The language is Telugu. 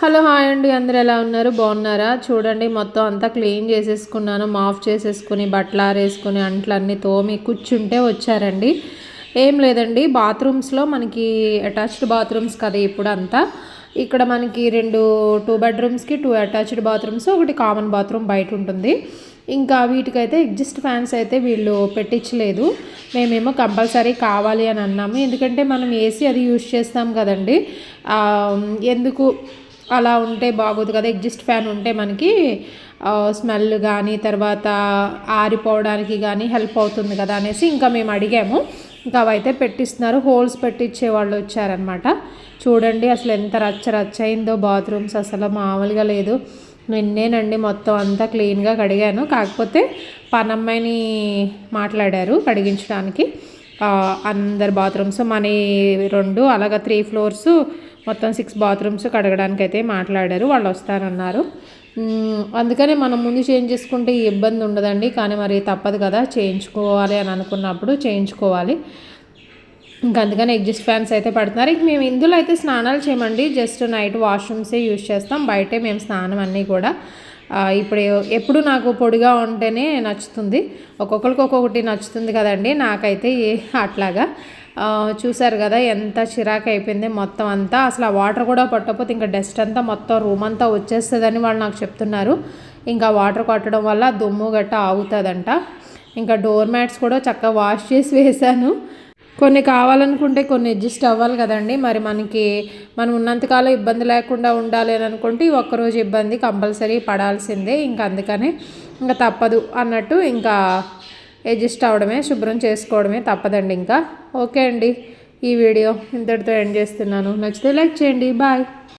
హలో హాయ్ అండి. అందరు ఎలా ఉన్నారు? బాగున్నారా? చూడండి మొత్తం అంతా క్లీన్ చేసేసుకున్నాను. మాఫ్ చేసేసుకుని బట్టలు ఆరేసుకుని అంట్లన్నీ తోమి కూర్చుంటే వచ్చారండి. ఏం లేదండి బాత్రూమ్స్లో మనకి అటాచ్డ్ బాత్రూమ్స్ కదా ఇప్పుడు అంతా ఇక్కడ మనకి రెండు టూ బెడ్రూమ్స్కి టూ అటాచ్డ్ బాత్రూమ్స్ ఒకటి కామన్ బాత్రూమ్ బయట ఉంటుంది. ఇంకా వీటికైతే ఎగ్జిస్ట్ ఫ్యాన్స్ అయితే వీళ్ళు పెట్టించలేదు. మేమేమో కంపల్సరీ కావాలి అని అన్నాము. ఎందుకంటే మనం ఏసీ అది యూజ్ చేస్తాం కదండి. ఎందుకు అలా ఉంటే బాగోదు కదా ఎగ్జిస్ట్ ఫ్యాన్ ఉంటే మనకి స్మెల్ కానీ తర్వాత ఆరిపోవడానికి కానీ హెల్ప్ అవుతుంది కదా అనేసి ఇంకా మేము అడిగాము. ఇంకా అవైతే పెట్టిస్తున్నారు. హోల్స్ పెట్టించే వాళ్ళు వచ్చారనమాట చూడండి అసలు ఎంత రచ్చ రచ్చ అయిందో బాత్రూమ్స్ అసలు మామూలుగా లేదు. నిన్నేనండి మొత్తం అంతా క్లీన్గా కడిగాను. కాకపోతే పనమ్మాయిని మాట్లాడారు కడిగించడానికి. అందరు బాత్రూమ్స్ మన రెండు అలాగ త్రీ ఫ్లోర్స్ మొత్తం సిక్స్ బాత్రూమ్స్ కడగడానికి అయితే మాట్లాడారు వాళ్ళు వస్తారన్నారు అందుకనే మనం ముందు చేంజ్ చేసుకుంటే ఈ ఇబ్బంది ఉండదండి కానీ మరి తప్పదు కదా చేయించుకోవాలి అని అనుకున్నప్పుడు చేయించుకోవాలి. ఇంకా అందుకని ఎగ్జిస్ట్ ఫ్యాన్స్ అయితే పడుతున్నారు. ఇక మేము ఇందులో అయితే స్నానాలు చేయమండి జస్ట్ నైట్ వాష్రూమ్సే యూజ్ చేస్తాం బయటే మేము స్నానం అన్నీ కూడా. ఇప్పుడు ఎప్పుడు నాకు పొడిగా ఉంటేనే నచ్చుతుంది. ఒక్కొక్కరికి ఒక్కొక్కటి నచ్చుతుంది కదండి. నాకైతే అట్లాగా. చూసారు కదా ఎంత చిరాకు అయిపోయింది మొత్తం అంతా. అసలు ఆ వాటర్ కూడా పట్టకపోతే ఇంకా డస్ట్ అంతా మొత్తం రూమ్ అంతా వచ్చేస్తుందని వాళ్ళు నాకు చెప్తున్నారు. ఇంకా వాటర్ కొట్టడం వల్ల దుమ్ము గట్ట ఆగుతుందంట. ఇంకా డోర్ మ్యాట్స్ కూడా చక్కగా వాష్ చేసి వేశాను. కొన్ని కావాలనుకుంటే కొన్ని అడ్జస్ట్ అవ్వాలి కదండి. మరి మనకి మనం ఉన్నంతకాలం ఇబ్బంది లేకుండా ఉండాలి అని అనుకుంటే ఒక్కరోజు ఇబ్బంది కంపల్సరీ పడాల్సిందే. ఇంకా అందుకనే ఇంకా తప్పదు అన్నట్టు ఇంకా అడ్జస్ట్ అవడమే శుభ్రం చేసుకోవడమే తప్పదండి ఇంకా. ఓకే అండి. ఈ వీడియో ఇంతటితో ఎండ్ చేస్తున్నాను. నచ్చితే లైక్ చేయండి. బాయ్.